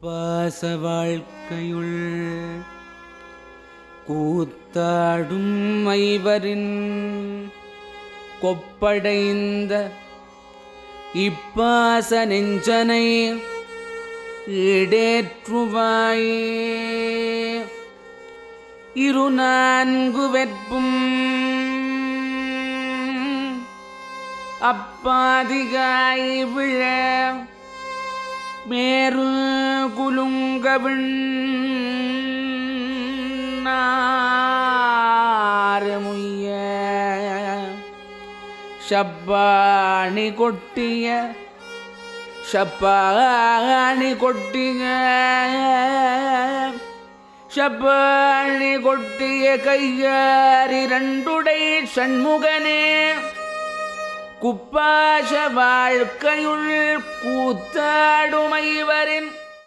பாச வாழ்க்கையுள் கூத்தாடும் ஐவரின் கொப்படைந்த இப்பாச நெஞ்சனை ஈடேற்றுவாயே. இரு நான்கு வெற்பும் அப்பாதிகாய் விழ மே குலுங்கவிண் முய்ய ஷப்பாணி கொட்டிய ஷப்பாணி கொட்டிய ஷப்பாணி கொட்டிய கையாரி ரெண்டுடை சண்முகனே குப்பாச வாழ்க்கையுள் கூத்தாடுமைவரின்